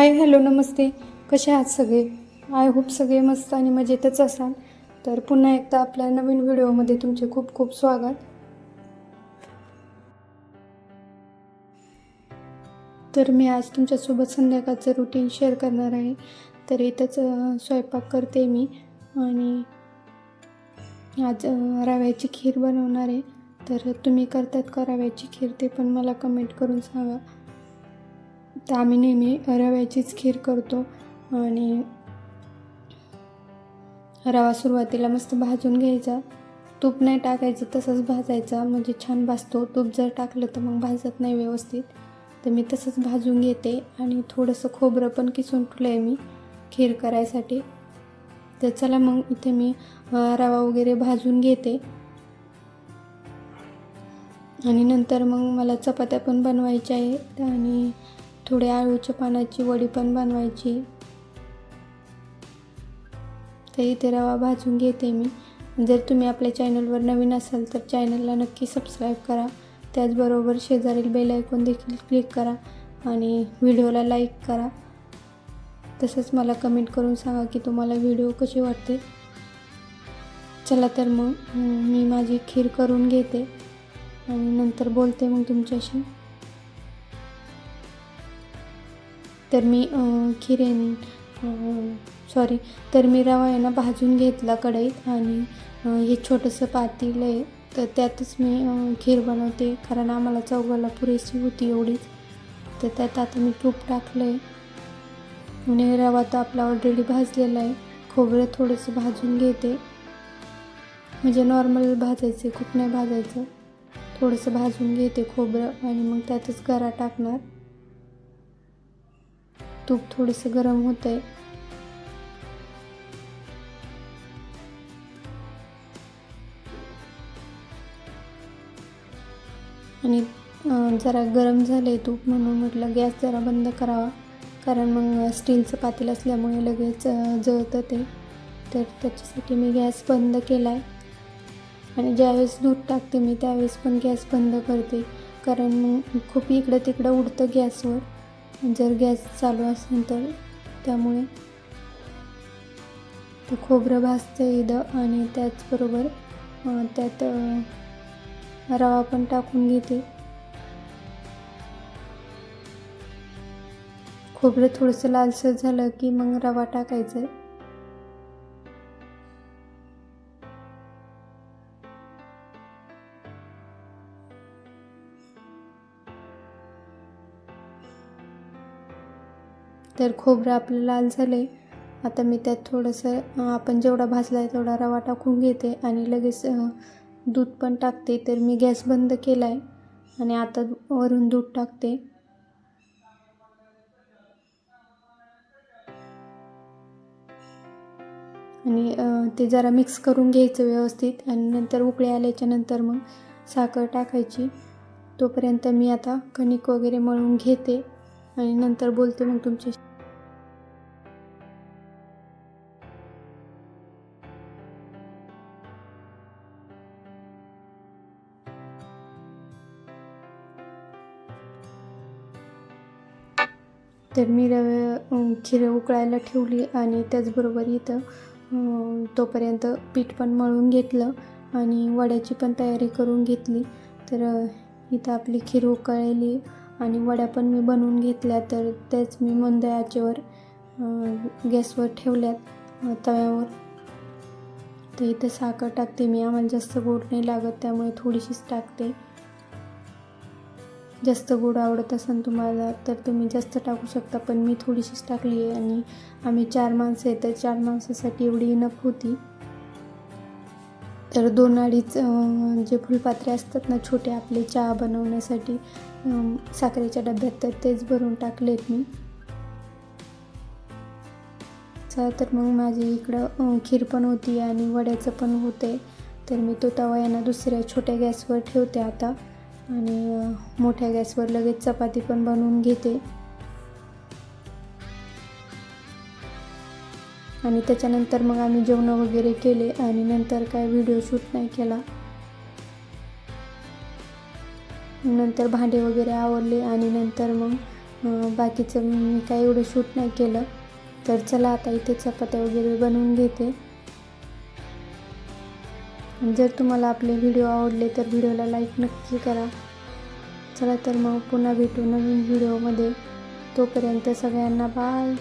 Hi hello नमस्ते. कसे आहात सगळे? आय होप सगळे मस्त आणि मजेतच असाल. तर पुन्हा एकदा आपल्या नवीन व्हिडिओमध्ये तुमचे खूप खूप स्वागत. तर मी आज तुमच्यासोबत संध्याकाळचं रुटीन शेअर करणार आहे. तर इथंच स्वयंपाक करते मी आणि आज रव्याची खीर बनवणार आहे. तर तुम्ही करतात का रव्याची खीर ते पण मला कमेंट करून सांगा. तर आम्ही नेहमी रव्याचीच खीर करतो आणि रवा सुरुवातीला मस्त भाजून घ्यायचा. तूप नाही टाकायचं तसंच भाजायचा. म्हणजे छान भाजतो. तूप जर टाकलं तर मग भाजत नाही व्यवस्थित. तर मी तसंच भाजून घेते आणि थोडंसं खोबरं पण किसून ठेवलं आहे मी खीर करायसाठी. तर चला मग इथे मी रवा वगैरे भाजून घेते. आणि नंतर मग मला चपात्या पण बनवायच्या आहेत आणि थोडे आळूच्या पानाची वडी पण बनवायची. तर इथे रवा भाजून घेते मी. जर तुम्ही आपल्या चॅनलवर नवीन असाल तर चॅनलला नक्की सबस्क्राईब करा. त्याचबरोबर शेजारील बेल ऐकून देखील क्लिक करा आणि व्हिडिओला लाईक करा. तसंच मला कमेंट करून सांगा की तुम्हाला व्हिडिओ कसे वाटते. चला तर मग मी माझी खीर करून घेते आणि नंतर बोलते मग तुमच्याशी. तर मी खिरेन सॉरी तर मी रवा आहे ना भाजून घेतला कढईत आणि हे छोटंसं पातेलं आहे तर त्यातच मी खीर बनवते कारण आम्हाला चौघाला पुरेशी होती एवढीच. तर त्यात आता मी तूप टाकलं आहे आणि रवा तर आपला ऑलरेडी भाजलेला आहे. खोबरं थोडंसं भाजून घेते. म्हणजे नॉर्मल भाजायचं खूप नाही भाजायचं. थोडंसं भाजून घेते खोबरं आणि मग त्यातच गरा टाकणार. तूप थोडंसं गरम होतं आहे आणि जरा गरम झाले तूप म्हणून म्हटलं गॅस जरा बंद करावा. कारण मग स्टीलचं पातेल असल्यामुळे लगेच जळतं ते. तर त्याच्यासाठी मी गॅस बंद केला आहे आणि ज्यावेळेस दूध टाकते मी त्यावेळेस पण गॅस बंद करते. कारण खूप इकडं तिकडं उडतं गॅसवर. जर गॅस चालू असेल तर त्यामुळे ते खोबरं भाजतं इथं आणि त्याचबरोबर त्यात रवा पण टाकून घेते. खोबरं थोडंसं लालसर झालं की मग रवा टाकायचा आहे तर खोबरं आपलं लाल झालं आहे आता मी त्यात थोडंसं आपण जेवढा भाजला आहे तेवढा रवा टाकून घेते आणि लगेच दूध पण टाकते. तर मी गॅस बंद केला आहे आणि आता वरून दूध टाकते. आणि ते जरा मिक्स करून घ्यायचं व्यवस्थित आणि नंतर उकळी आल्याच्यानंतर मग साखर टाकायची. तोपर्यंत मी आता कणिक वगैरे मळून घेते आणि नंतर बोलते मग तुमच्याशी. तर मी रवे खीर उकळायला ठेवली आणि त्याचबरोबर इथं तोपर्यंत पीठ पण मळून घेतलं आणि वड्याची पण तयारी करून घेतली. तर इथं आपली खीर उकळली आणि वड्या पण मी बनवून घेतल्या. तर त्याच मी मंद आचेवर गॅसवर ठेवल्यात तव्यावर. तर इथं साखर टाकते मी. आम्हाला जास्त गोड नाही लागत त्यामुळे थोडीशीच टाकते. जास्त गोड आवडत असेल तुम्हाला तर तुम्ही जास्त टाकू शकता. पण मी थोडीशीच टाकली आहे आणि आम्ही चार माणसं आहे तर चार माणसासाठी एवढी इनफ होती. तर दोन अडीच जे फुलपात्रे असतात ना छोटे आपले चहा बनवण्यासाठी साखरेच्या डब्यात तर तेच भरून टाकलेत मी. चला तर मग माझी इकडं खीर पण होती आणि वड्याचं पण होते तर मी तो तवा यांना दुसऱ्या छोट्या गॅसवर ठेवते आता. आणि मोठ्या गॅसवर लगेच चपाती पण बनवून घेते. आणि त्याच्यानंतर मग आम्ही जेवणं वगैरे केले आणि नंतर काय व्हिडिओ शूट नाही केला. नंतर भांडे वगैरे आवडले आणि नंतर मग बाकीचं मी काय एवढं शूट नाही केलं. तर चला आता इथे चपात्या वगैरे बनवून घेते. जर तुम्हाला आपले व्हिडिओ आवडले तर व्हिडिओला लाईक नक्की करा. चला तर मग पुन्हा भेटू नवीन व्हिडिओमध्ये. तोपर्यंत सगळ्यांना बाय.